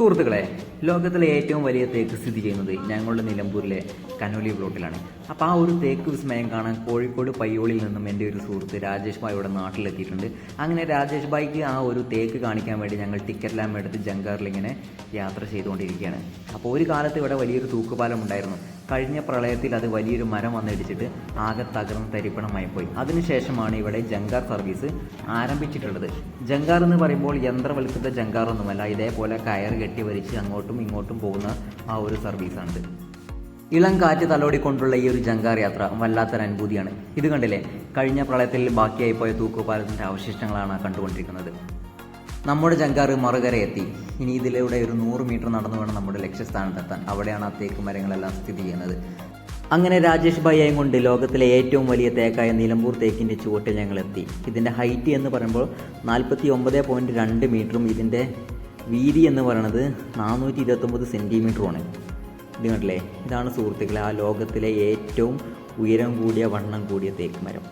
സുഹൃത്തുക്കളെ ലോകത്തിലെ ഏറ്റവും വലിയ തേക്ക് സ്ഥിതി ചെയ്യുന്നത് ഞങ്ങളുടെ നിലമ്പൂരിലെ കനോലി പ്ലോട്ടിലാണ് അപ്പോൾ ആ ഒരു തേക്ക് വിസ്മയം കാണാൻ കോഴിക്കോട് പയ്യോളിൽ നിന്നും എന്റെ ഒരു സുഹൃത്ത് രാജേഷ് ഭായ് ഇവിടെ നാട്ടിലെത്തിയിട്ടുണ്ട്. അങ്ങനെ രാജേഷ് ഭായിക്ക് ആ ഒരു തേക്ക് കാണിക്കാൻ വേണ്ടി ഞങ്ങൾ ടിക്കറ്റെല്ലാം എടുത്ത് ജങ്കാറിൽ ഇങ്ങനെ യാത്ര ചെയ്തുകൊണ്ടിരിക്കുകയാണ്. അപ്പോൾ ഒരു കാലത്ത് ഇവിടെ വലിയൊരു തൂക്കുപാലം ഉണ്ടായിരുന്നു. കഴിഞ്ഞ പ്രളയത്തിൽ അത് വലിയൊരു മരം വന്നിടിച്ചിട്ട് ആകെ തകർന്ന് തരിപ്പണമായി പോയി. അതിനുശേഷമാണ് ഇവിടെ ജങ്കാർ സർവീസ് ആരംഭിച്ചിട്ടുള്ളത്. ജങ്കാർ എന്ന് പറയുമ്പോൾ യന്ത്രവൽക്കൃത ജങ്കാർ ഒന്നുമല്ല ഇതേപോലെ കയർ കെട്ടി വലിച്ച് അങ്ങോട്ടും ഇങ്ങോട്ടും പോകുന്ന ആ ഒരു സർവീസാണിത്. ഇളം കാറ്റ് തലോടിക്കൊണ്ടുള്ള ഈ ഒരു ജങ്കാർ യാത്ര വല്ലാത്തൊരു അനുഭൂതിയാണ്. ഇത് കണ്ടില്ലേ? കഴിഞ്ഞ പ്രളയത്തിൽ ബാക്കിയായി പോയ തൂക്കുപാലത്തിന്റെ അവശിഷ്ടങ്ങളാണ് കണ്ടുകൊണ്ടിരിക്കുന്നത്. നമ്മുടെ ജങ്കാർ മറുകര എത്തി. ഇനി ഇതിലൂടെ ഒരു നൂറ് മീറ്റർ നടന്നു വേണം നമ്മുടെ ലക്ഷ്യസ്ഥാനത്തെത്താൻ. അവിടെയാണ് ആ തേക്ക് മരങ്ങളെല്ലാം സ്ഥിതി ചെയ്യുന്നത്. അങ്ങനെ രാജേഷ് ഭയ്യയും കൊണ്ട് ലോകത്തിലെ ഏറ്റവും വലിയ തേക്കായ നിലമ്പൂർ തേക്കിന്റെ ചുവട്ടിൽ ഞങ്ങൾ എത്തി. ഇതിന്റെ ഹൈറ്റ് എന്ന് പറയുമ്പോൾ നാൽപ്പത്തി ഒമ്പത് പോയിന്റ് രണ്ട് മീറ്ററും ഇതിന്റെ വീതി എന്ന് പറയുന്നത് നാനൂറ്റി ഇരുപത്തൊമ്പത് സെന്റിമീറ്ററുമാണ് ഇത് കണ്ടില്ലേ? ഇതാണ് സുഹൃത്തുക്കളെ ആ ലോകത്തിലെ ഏറ്റവും ഉയരം കൂടിയ വണ്ണം കൂടിയ തേക്ക് മരം.